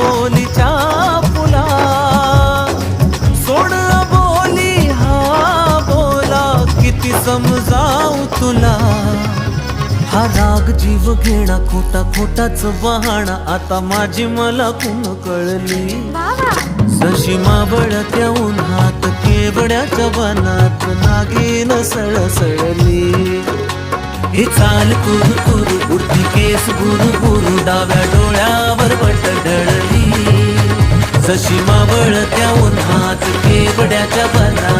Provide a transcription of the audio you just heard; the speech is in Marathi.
बोलीच्या फुला सोड बोली हा बोला किती समजाऊ तुला. हा राग जीव घेणा खोटा खोटाच वाहणा आता माझी मला कुण कळली? जशी मावळ त्या उन्हात केवड्याच्या वनात नागीन सळसळली हे चाल कुरकुर उडती केस गुरु गुरु डाव्या डोळ्यावर पटड जशी मावळत्या उन्हात केवड्याच्या वनात